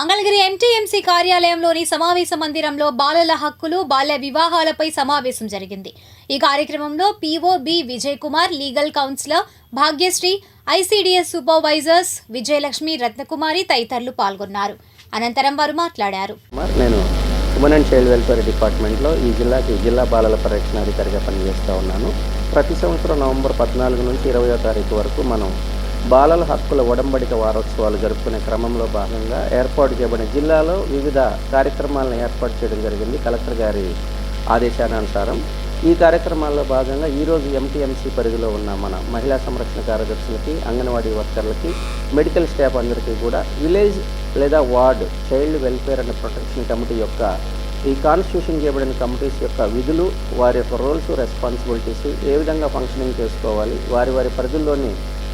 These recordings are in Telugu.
మంగళగిరి ఎంటీఎంసీ కార్యాలయంలోని సమావేశ మందిరంలో బాలల హక్కులు బాల్య వివాహాలపై సమావేశం జరిగింది. ఈ కార్యక్రమంలో PO B Vijay Kumar legal counsellor Bhagyashree ICDS supervisors Vijayalakshmi Ratnakumari తదితరులు పాల్గొన్నారు. అనంతరం వారు మాట్లాడారు. నేను ఉమెన్ అండ్ చైల్డ్ వెల్ఫేర్ డిపార్ట్మెంట్లో ఈ జిల్లాకి జిల్లా బాలల పరిరక్షణ అధికారిగా పనిచేస్తూ ఉన్నాను. ప్రతి సంవత్సరం నవంబర్ పద్నాలుగు నుంచి ఇరవయో తారీఖు వరకు మనం బాలల హక్కుల ఒడంబడిక వారోత్సవాలు జరుపుకునే క్రమంలో భాగంగా ఏర్పాటు చేయబడిన జిల్లాలో వివిధ కార్యక్రమాలను ఏర్పాటు చేయడం జరిగింది కలెక్టర్ గారి ఆదేశానుసారం. ఈ కార్యక్రమాల్లో భాగంగా ఈరోజు ఎంటీఎంసీ పరిధిలో ఉన్న మన మహిళా సంరక్షణ కార్యదర్శులకి అంగన్వాడీ వర్కర్లకి మెడికల్ స్టాఫ్ అందరికీ కూడా విలేజ్ లేదా ward child welfare and protection committee యొక్క ఈ కాన్స్టిట్యూషన్ చేయబడిన కమిటీస్ యొక్క విధులు వారి యొక్క రోల్స్ రెస్పాన్సిబిలిటీస్ ఏ విధంగా ఫంక్షనింగ్ చేసుకోవాలి వారి వారి పరిధుల్లోని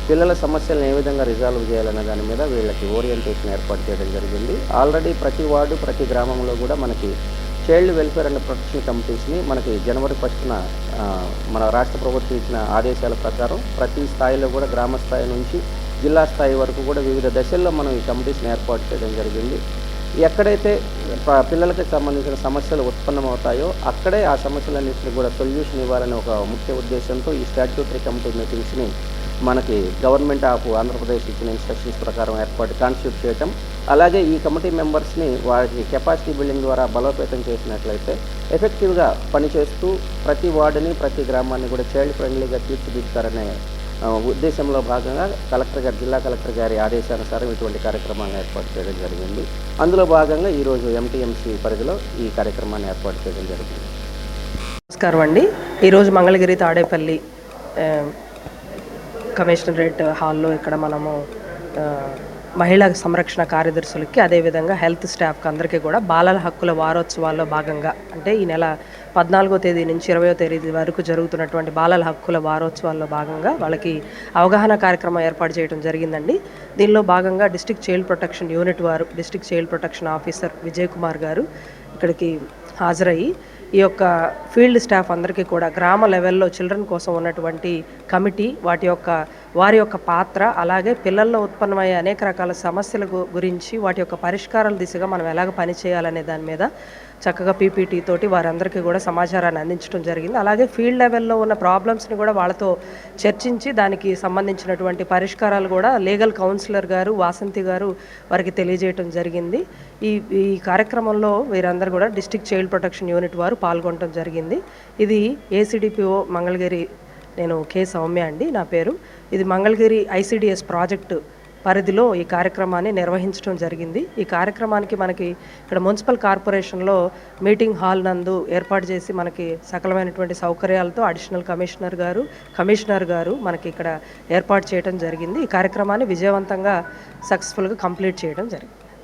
పిల్లల సమస్యలను ఏ విధంగా రిజాల్వ్ చేయాలనే దాని మీద వీళ్ళకి ఓరియంటేషన్ ఏర్పాటు చేయడం జరిగింది. ఆల్రెడీ ప్రతి వార్డు ప్రతి గ్రామంలో కూడా మనకి చైల్డ్ వెల్ఫేర్ అండ్ ప్రొటెక్షన్ కమిటీస్ని మనకి జనవరి ఫస్ట్న మన రాష్ట్ర ప్రభుత్వం ఇచ్చిన ఆదేశాల ప్రకారం ప్రతి స్థాయిలో కూడా గ్రామ స్థాయి నుంచి జిల్లా స్థాయి వరకు కూడా వివిధ దశల్లో మనం ఈ కమిటీస్ని ఏర్పాటు చేయడం జరిగింది. ఎక్కడైతే పిల్లలకి సంబంధించిన సమస్యలు ఉత్పన్నమవుతాయో అక్కడే ఆ సమస్యలన్నింటినీ కూడా సొల్యూషన్ ఇవ్వాలనే ఒక ముఖ్య ఉద్దేశంతో ఈ స్టాట్యూటరీ కమిటీ మీటింగ్స్ని మనకి గవర్నమెంట్ ఆఫ్ ఆంధ్రప్రదేశ్ ఇచ్చిన ఇన్స్ట్రక్షన్స్ ప్రకారం ఏర్పాటు కాన్స్టిట్యూట్ చేయటం. అలాగే ఈ కమిటీ మెంబర్స్ని వారికి కెపాసిటీ బిల్డింగ్ ద్వారా బలోపేతం చేసినట్లయితే ఎఫెక్టివ్గా పనిచేస్తూ ప్రతి వార్డుని ప్రతి గ్రామాన్ని కూడా చైల్డ్ ఫ్రెండ్లీగా తీర్చిదిద్దుతారనే ఉద్దేశంలో భాగంగా కలెక్టర్ గారు జిల్లా కలెక్టర్ గారి ఆదేశానుసారం ఇటువంటి కార్యక్రమాలను ఏర్పాటు చేయడం జరిగింది. అందులో భాగంగా ఈరోజు ఎంటీఎంసీ పరిధిలో ఈ కార్యక్రమాన్ని ఏర్పాటు చేయడం జరిగింది. నమస్కారం అండి. ఈరోజు మంగళగిరి తాడేపల్లి కమిషనరేట్ హాల్లో ఇక్కడ మనము మహిళా సంరక్షణ కార్యదర్శులకి అదేవిధంగా హెల్త్ స్టాఫ్కి అందరికీ కూడా బాలల హక్కుల వారోత్సవాల్లో భాగంగా అంటే ఈ నెల పద్నాలుగో తేదీ నుంచి ఇరవయో తేదీ వరకు జరుగుతున్నటువంటి బాలల హక్కుల వారోత్సవాల్లో భాగంగా వాళ్ళకి అవగాహన కార్యక్రమం ఏర్పాటు చేయడం జరిగిందండి. దీనిలో భాగంగా డిస్ట్రిక్ట్ చైల్డ్ ప్రొటెక్షన్ యూనిట్ వారు district child protection officer Vijay Kumar garu ఇక్కడికి హాజరయ్యి ఈ యొక్క ఫీల్డ్ స్టాఫ్ అందరికీ కూడా గ్రామ లెవెల్లో చిల్డ్రన్ కోసం ఉన్నటువంటి కమిటీ వాటి యొక్క వారి యొక్క పాత్ర అలాగే పిల్లల్లో ఉత్పన్నమయ్యే అనేక రకాల సమస్యల గురించి వాటి యొక్క పరిష్కారాల దిశగా మనం ఎలాగ పనిచేయాలనే దాని మీద చక్కగా పీపీటీ తోటి వారందరికీ కూడా సమాచారాన్ని అందించడం జరిగింది. అలాగే ఫీల్డ్ లెవెల్లో ఉన్న ప్రాబ్లమ్స్ని కూడా వాళ్ళతో చర్చించి దానికి సంబంధించినటువంటి పరిష్కారాలు కూడా లీగల్ కౌన్సిలర్ గారు వాసంతి గారు వారికి తెలియజేయటం జరిగింది. ఈ ఈ కార్యక్రమంలో వీరందరూ కూడా డిస్ట్రిక్ట్ చైల్డ్ ప్రొటెక్షన్ యూనిట్ వారు పాల్గొనడం జరిగింది. ఇది ఏసీడీపీఓ మంగళగిరి నేను కే సౌమ్య అండి నా పేరు. ఇది మంగళగిరి ఐసీడిఎస్ ప్రాజెక్టు పరిధిలో ఈ కార్యక్రమాన్ని నిర్వహించడం జరిగింది. ఈ కార్యక్రమానికి మనకి ఇక్కడ మున్సిపల్ కార్పొరేషన్లో మీటింగ్ హాల్ నందు ఏర్పాటు చేసి మనకి సకలమైనటువంటి సౌకర్యాలతో అడిషనల్ కమిషనర్ గారు కమిషనర్ గారు మనకి ఇక్కడ ఏర్పాటు చేయడం జరిగింది. ఈ కార్యక్రమాన్ని విజయవంతంగా సక్సెస్ఫుల్గా కంప్లీట్ చేయడం జరిగింది.